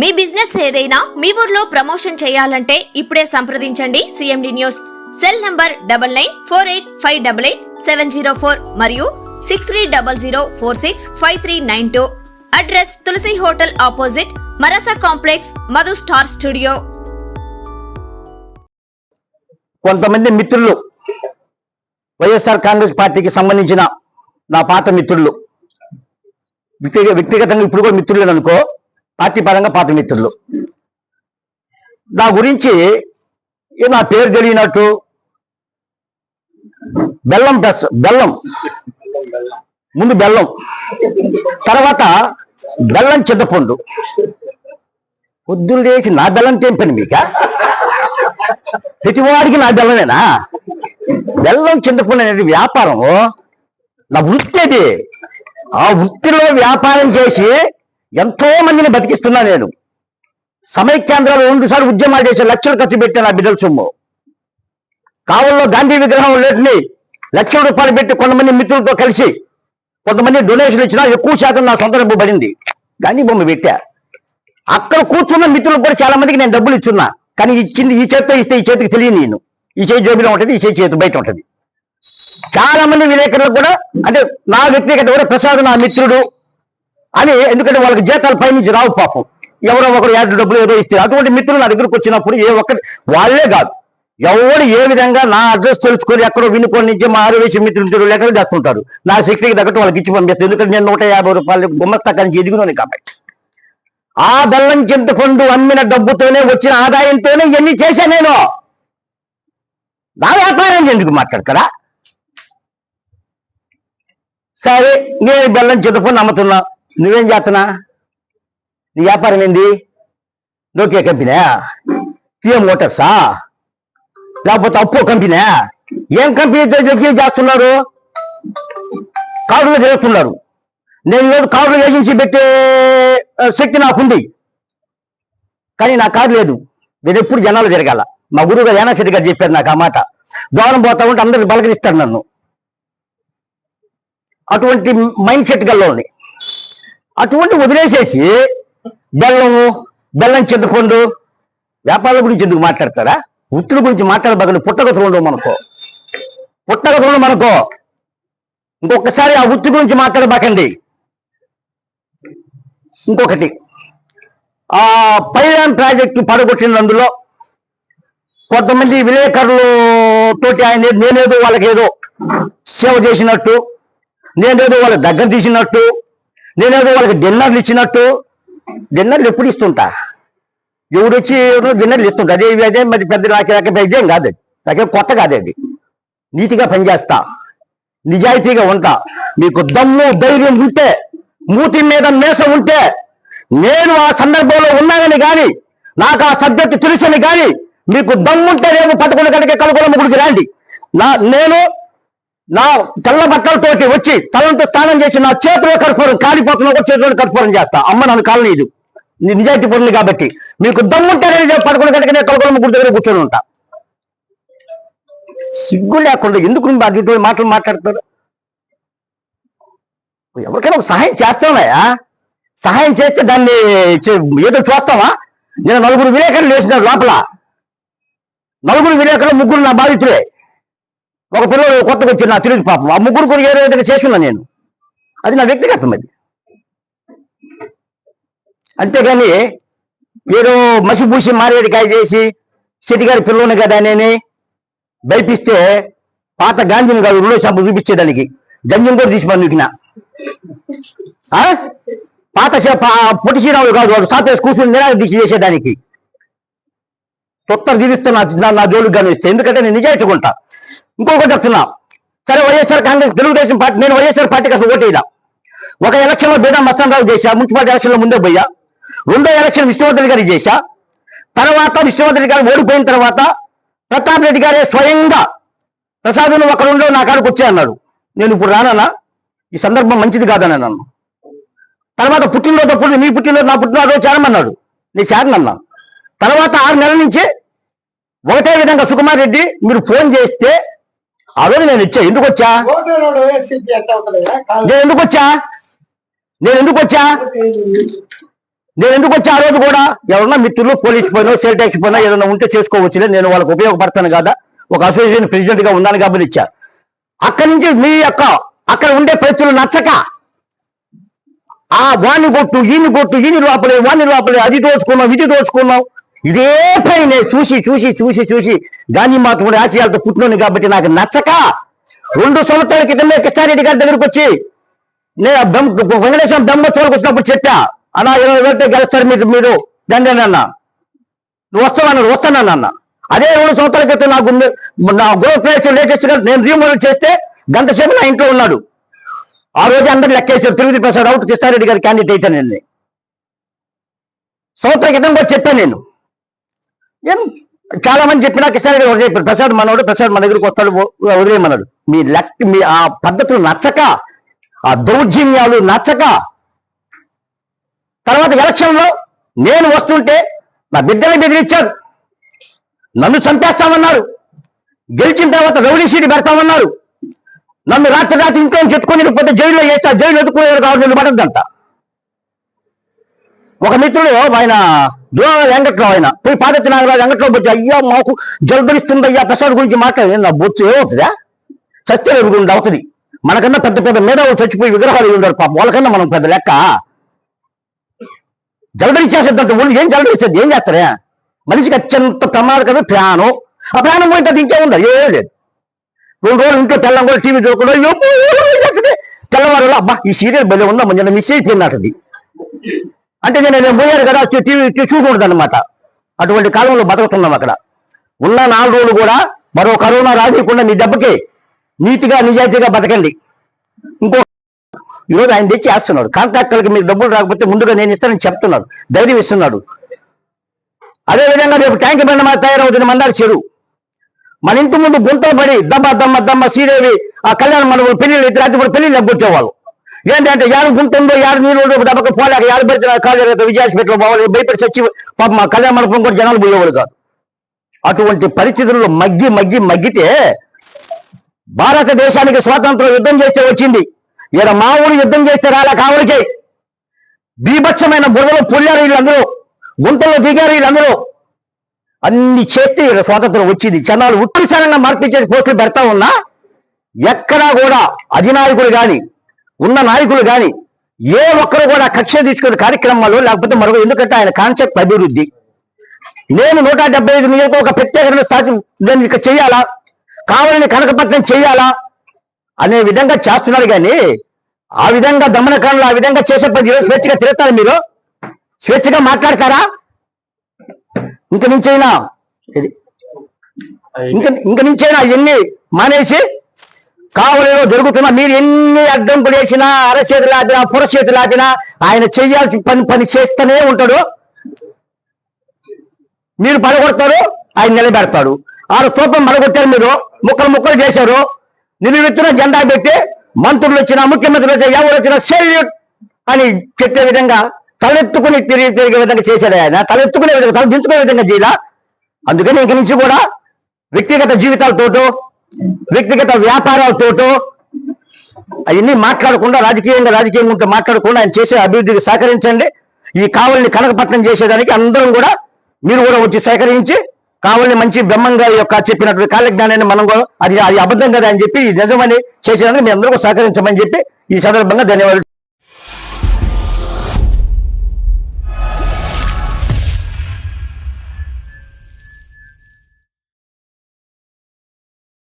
మీ business ఏదైనా మీ ఊర్లో promotion చేయాలంటే ఇప్పుడే సంప్రదించండి CMD news cell number double nine four eight five double eight seven zero four మరియు six three double zero four six five three nine two. Address Tulasi hotel opposite Marasa complex Madhu star studio. కొంతమంది మిత్రులు వైఎస్ఆర్ కాంగ్రెస్ పార్టీకి సంబంధించిన నా పాత మిత్రులు. వ్యక్తిగతంగా ఇప్పుడు కూడా మిత్రులు అనుకో పార్టీ పరంగా పాత మిత్రులు. నా గురించి ఏ నా పేరు తెలియనట్టు బెల్లం బెస్ బెల్లం. ముందు బెల్లం. తర్వాత బెల్లం చింతపండు పొద్దులు లేచి నా బెల్లం తెంపని మీక? ప్రతివాడికి నా బెల్లమేనా? బెల్లం చింతపండు అనేది వ్యాపారం నా వృత్తి అది. ఆ వృత్తిలో వ్యాపారం చేసి ఎంతో మందిని బతికిస్తున్నా నేను. సమైక్యాంధ్రాలు రెండు సార్లు ఉద్యమాలు చేసి లక్షలు ఖర్చు పెట్టాను ఆ బిడ్డల సొమ్ము. కావల్లో గాంధీ విగ్రహం లేటిని లక్షల రూపాయలు పెట్టి కొంతమంది మిత్రులతో కలిసి కొంతమంది డొనేషన్ ఇచ్చినా ఎక్కువ శాతం నా సొంత డబ్బు పడింది. గాంధీ బొమ్మ పెట్టా. అక్కడ కూర్చున్న మిత్రులకు కూడా చాలా మందికి నేను డబ్బులు ఇచ్చున్నా. కానీ ఇచ్చింది ఈ చేతితో ఇస్తే ఈ చేతికి తెలియదు నేను. ఈ చేతి జోబిలో ఉంటుంది ఈ చేతి చేతి బయట ఉంటుంది. చాలా మంది విలేకరులకు కూడా అంటే నా వ్యక్తిగత కూడా ప్రసాద్ నా మిత్రుడు. అని ఎందుకంటే వాళ్ళకి జీతాలు పైనుంచి రావు పాపం. ఎవరో ఒకరు యాడ్ డబ్బులు ఏదో ఇస్తే అటువంటి మిత్రులు నా దగ్గరకు వచ్చినప్పుడు ఏ ఒక్కరి వాళ్ళే కాదు. ఎవరు ఏ విధంగా నా అడ్రస్ తెలుసుకొని ఎక్కడో వినుకొని నుంచి మా ఆరోగ్య మిత్రులు లెక్కలు చేస్తుంటారు నా శక్తికి తగ్గట్టు వాళ్ళకి ఇచ్చి పంపిస్తాను ఎందుకంటే నేను నూట యాభై రూపాయలు గుమ్మస్తా నుంచి ఎదిగినాను కాబట్టి. ఆ బెల్లం చింతపండు అమ్మిన డబ్బుతోనే వచ్చిన ఆదాయంతోనే ఇవన్నీ చేశా నేను? నా వ్యాపారం ఎందుకు మాట్లాడతారా? సరే నేను బెల్లం చింతపండు అమ్ముతున్నా. నువ్వేం చేస్తున్నా నీ వ్యాపారం ఏంది? నోకియా కంపెనీ పిఎం మోటార్సా? లేకపోతే అప్పో కంపెనీ ఏం కంపెనీతో జోక్యం చేస్తున్నారు? కార్డులో చేస్తున్నారు నేను ఈరోజు కార్డులో ఏజెన్సీ పెట్టే శక్తి నాకుంది. కానీ నా కారు లేదు. నేను ఎప్పుడు జనాలు తిరగాల. మా గురువు గారు యానాశెట్టి గారు చెప్పారు నాకు ఆ మాట. దూరం పోతా ఉంటే అందరికి బలకరిస్తారు నన్ను. అటువంటి మైండ్ సెట్ గల్లో ఉంది అటువంటి వదిలేసేసి బెల్లము బెల్లం చింతపండు వ్యాపారాల గురించి ఎందుకు మాట్లాడతారా? వృత్తుల గురించి మాట్లాడబగలు పుట్టగతులు ఉండవు మనకో. పుట్టగతులు మనకో. ఇంకొకసారి ఆ వృత్తి గురించి మాట్లాడబాకండి. ఇంకొకటి. ఆ పైలాన్ ప్రాజెక్టు పడగొట్టినందులో కొంతమంది విలేకరులు తోటి ఆయన నేనేదో వాళ్ళకి ఏదో సేవ చేసినట్టు నేనేదో వాళ్ళకి దగ్గర తీసినట్టు నేనేదో వాళ్ళకి డిన్నర్లు ఇచ్చినట్టు డిన్నర్లు ఎప్పుడు ఇస్తుంటా? ఎవడు వచ్చి డిన్నర్లు ఇస్తుంటా? అదే అదే మరి పెద్ద నాకు ఇదేం కాదు నాకేం కొత్త కాదు అది. నీతిగా పనిచేస్తా. నిజాయితీగా ఉంటా. మీకు దమ్ము ధైర్యం ఉంటే మూతి మీద మేస ఉంటే నేను ఆ సందర్భంలో ఉన్నానని కానీ నాకు ఆ సబ్జెక్టు తెలుసని కానీ మీకు దమ్ముంటే రేపు పదకొండు గంటకి కలుగుల గుడికి రండి. నా నేను నా తెల్ల బట్టలతోటి వచ్చి తలంతో స్నానం చేసి నా చేతిలో కర్పూరం కాలిపోతున్నా ఒక చేతిలో కర్పూరం చేస్తా. అమ్మ నన్ను కాలనీదు. నిజాయితీ పనులు కాబట్టి. మీకు దమ్ముంటే రేపు పదకొండు గంటకి నేను గుడి దగ్గర కూర్చొని ఉంటా. సిగ్గు లేకుండా ఎందుకు అటువంటి మాటలు మాట్లాడతారు ఎవరికైనా ఒక సహాయం చేస్తామయ్యా సహాయం చేస్తే దాన్ని ఏదో చూస్తావా? నేను నలుగురు విలేకరులు వేసినారు లోపల. నలుగురు విలేకరులు ముగ్గురు నా బాధితులే. ఒక పిల్లలు కొత్తగా వచ్చి నా తెలియదు పాపం. ఆ ముగ్గురు కూడా ఏదో విధంగా చేసున్నా నేను? అది నా వ్యక్తిగతం అది. అంతేగాని ఏదో మసిపూసి మారేడికాయ చేసి చెటిగారి పిల్లని కదా అని భయపిస్తే పాత గాంధీని కాదు రెండో షాపు చూపించేదానికి. జంజం కూడా తీసి పండుకిన పాత పొట్టి శ్రీరాములు కాదు వాడు సాపేసి కూర్చుని నిరాక దీక్ష చేసేదానికి. తొత్తర తీరుస్తే నా- నా జోలికి కానీ ఇస్తే. ఎందుకంటే నేను నిజాయితీగా ఉంటా. ఇంకొకటి చెప్తున్నా. సరే వైఎస్ఆర్ కాంగ్రెస్ తెలుగుదేశం పార్టీ నేను వైఎస్ఆర్ పార్టీకి అసలు ఓటేదా ఒక ఎలక్షన్లో బీదా రావు చేశా మున్సిపాలిటీ ఎలక్షన్లో ముందే పోయా. రెండో ఎలక్షన్ విష్ణువర్ధన్ గారికి చేశా. తర్వాత విష్ణువర్ధన్ గారు ఓడిపోయిన తర్వాత ప్రతాప్ రెడ్డి గారే స్వయంగా ప్రసాదులు ఒక రెండో నా కాడికి వచ్చే అన్నాడు. నేను ఇప్పుడు రానా ఈ సందర్భం మంచిది కాదని నన్ను. తర్వాత పుట్టినరోజు అప్పుడు నీ పుట్టినరోజు నా పుట్టినరోజు చేరమన్నాడు నేను చేరనన్నా. తర్వాత ఆరు నెలల నుంచి ఒకటే విధంగా సుకుమార్ రెడ్డి మీరు ఫోన్ చేస్తే రోజు నేను ఇచ్చా. ఎందుకు వచ్చా. నేను ఎందుకు వచ్చా? నేను ఎందుకు వచ్చా? నేను ఎందుకు వచ్చి ఆ రోజు కూడా? ఎవరన్నా మిత్రులు పోలీస్ పోయినో సేల్ ట్యాక్స్ పోయినా ఏదైనా ఉంటే చేసుకోవచ్చులే. నేను వాళ్ళకి ఉపయోగపడతాను కదా. ఒక అసోసియేషన్ ప్రెసిడెంట్గా ఉన్నాను కాబట్టి ఇచ్చా. అక్కడి నుంచి మీ యొక్క అక్కడ ఉండే ప్రజలు నచ్చక ఆ వాణ్ణి కొట్టు ఈయన్ని కొట్టు ఈయన లోపలే వాణ్ణి లోపలే అది దోచుకున్నాం ఇది దోచుకున్నాం ఇదే పైన చూసి చూసి చూసి చూసి గాంధీ కూడా ఆశయాలతో పుట్టినోని కాబట్టి నాకు నచ్చక రెండు సంవత్సరాల క్రితమే కృష్ణారెడ్డి గారి దగ్గరకు వచ్చి నేను ఆ బ్రహ్మ వెంకటేశ్వర బ్రహ్మోత్సవాలకు వచ్చినప్పుడు చెప్పా అలా ఇరవై వేలతో గెలుస్తారు మీరు మీరు దండని అన్న. నువ్వు వస్తావన్నాడు వస్తానన్న అన్న అదే రెండు సంవత్సరాల క్రితం నాకు నా నా గృహప్రవేశం లేటెస్ట్గా నేను రీమోడల్ చేస్తే గంట సేపు నా ఇంట్లో ఉన్నాడు. ఆ రోజు అందరు లెక్కేశారు తిరుపతి ప్రసాద్ అవుట్ కృష్ణారెడ్డి గారి క్యాండిడేట్ అయితే నేను సంవత్సరం క్రితం కూడా చెప్పాను నేను. ఏం చాలా మంది చెప్పినా కృష్ణారెడ్డి ఒకటి చెప్పారు ప్రసాద్ మనోడు ప్రసాద్ మన దగ్గరికి వస్తాడు వదిలేయమన్నాడు. మీ లెక్క మీ ఆ పద్ధతులు నచ్చక ఆ దౌర్జన్యాలు నచ్చక తర్వాత ఎలక్షన్లో నేను వస్తుంటే నా బిడ్డని బెదిరించారు. నన్ను చంపేస్తామన్నారు. గెలిచిన తర్వాత రౌడీ సీట్ పెడతామన్నారు. నన్ను రాత్రి రాత్రి ఇంట్లో చెట్టుకొని పోతే జైల్లో వేస్తా జైలు ఎదుర్కొనేది కాబట్టి నేను ఒక మిత్రుడు ఆయన దూర వెంకట్రావు ఆయన. పోయి పాదత్తి నాగరాజు వెంకట్రావు వచ్చి అయ్యా మాకు జలదరిస్తుంది అయ్యా ప్రసాద్ గురించి మాట్లాడింది నా బొచ్చు ఏమవుతుందా చస్తే ఎరుగుండి అవుతుంది. మనకన్నా పెద్ద పెద్ద మేధావులు చచ్చిపోయి విగ్రహాలు ఉన్నారు పాప వాళ్ళకన్నా మనం పెద్ద లెక్క. జలదరిచేసేద్దంటే ఒళ్ళు ఏం జలదరిచ్చేది ఏం చేస్తారే? మనిషికి అత్యంత ప్రమాదకరం ప్రాణం. ఆ ప్రాణం పోయితే అది ఇంకేముందా ఏం లేదు. రెండు రోజులు ఇంట్లో తెల్లం కూడా టీవీ చూడకుండా తెల్లవారు అబ్బా ఈ సీరియల్ బలి ఉందా మంచి మిస్ అయిపోయినట్టది అంటే నేను నేను పోయాను కదా టీవీ చూసుకుంటుంది అనమాట అటువంటి కాలంలో బతుకుతున్నాం అక్కడ. ఉన్న నాలుగు రోజులు కూడా మరో కరోనా రానియకుండా మీ దెబ్బకి నీతిగా నిజాయితీగా బతకండి. ఇంకో ఈరోజు ఆయన తెచ్చి వేస్తున్నాడు. కాంట్రాక్టర్లకి మీరు డబ్బులు రాకపోతే ముందుగా నేను ఇస్తానని చెప్తున్నాడు. ధైర్యం ఇస్తున్నాడు. అదే విధంగా రేపు ట్యాంక్ బండ మీద తయారవుతుంది మందారు చెరువు. మన ఇంటి ముందు గుంతలు పడి దమ్మ దమ్మ దమ్మ శ్రీదేవి ఆ కళ్యాణ మనం పెళ్ళి రాత్రి పెళ్ళి కొట్టేవాళ్ళు ఏంటంటే యారు గుంటుందో ఉందో నీళ్ళు ఉందో దెబ్బకి పోలేక యారు పెడితే కాలేజీ విజయాసపేటలో పోవాలి భయపడి చచ్చి పాప మా కళ్యాణ మండపం కూడా జనాలు పోయేవాళ్ళు కాదు అటువంటి పరిస్థితుల్లో మగ్గి మగ్గి మగ్గితే భారతదేశానికి స్వాతంత్రం యుద్ధం చేస్తే వచ్చింది. ఈడ మా ఊరు యుద్ధం చేస్తే రాలే కావులకి. బీభత్సమైన బురదలో పొల్లారు వీళ్ళందరూ గుంటల్లో దిగారు వీళ్ళందరూ. అన్ని చేస్తే ఈడ స్వాతంత్రం వచ్చింది. జనాలు ఉత్తరసరంగా మార్పించేసి పోస్టులు పెడతా ఉన్నా ఎక్కడా కూడా అధినాయకులు కానీ ఉన్న నాయకులు కానీ ఏ ఒక్కరు కూడా కక్ష తీసుకునే కార్యక్రమాలు లేకపోతే మరొక ఎందుకంటే ఆయన కాన్సెప్ట్ అభివృద్ధి. నేను నూట డెబ్బై ఐదు నియోజక ఒక ప్రత్యేకమైన స్థాయి చేయాలా? కావాలని కనకపట్నం చేయాలా? అనే విధంగా చేస్తున్నారు కానీ ఆ విధంగా దమనకాండలు ఆ విధంగా చేసే పని స్వేచ్ఛగా తిరుగుతారు మీరు? స్వేచ్ఛగా మాట్లాడతారా? ఇంక నుంచైనా ఇంక ఇంక నుంచైనా ఇవన్నీ మానేసి కావలిలో జరుగుతున్న మీరు ఎన్ని అడ్డంకులు వేసినా అరచేతులు ఆపినా పురచేతులు ఆపినా ఆయన చెయ్యాల్సిన పని పని చేస్తూనే ఉంటాడు. మీరు పడగొడతారు ఆయన నిలబెడతాడు. ఆరు తోపం పడగొట్టారు మీరు. ముక్కలు ముక్కలు చేశారు. నిలువెత్తున జెండా పెట్టి మంత్రులు వచ్చినా ముఖ్యమంత్రులు వచ్చినా ఎవరు వచ్చినా సెల్యూట్ అని చెప్పే విధంగా తలెత్తుకుని తిరిగి తిరిగే విధంగా చేశాడు ఆయన. తలెత్తుకునే విధంగా తల దించుకునే విధంగా చేయాల. అందుకని ఇంక నుంచి కూడా వ్యక్తిగత జీవితాలతోటో వ్యక్తిగత వ్యాపారాలతోటో అవన్నీ మాట్లాడకుండా రాజకీయంగా రాజకీయంగా ఉంటే మాట్లాడకుండా ఆయన చేసే అభివృద్ధికి సహకరించండి. ఈ కావలిని కనకపట్నం చేసేదానికి అందరం కూడా మీరు కూడా వచ్చి సహకరించి కావలిని మంచి బ్రహ్మంగా యొక్క చెప్పినటువంటి కాలజ్ఞానాన్ని మనం కూడా అది అది అబద్ధం కదా అని చెప్పి నిజమని చేసేదానికి మీ అందరూ సహకరించమని చెప్పి ఈ సందర్భంగా ధన్యవాదాలు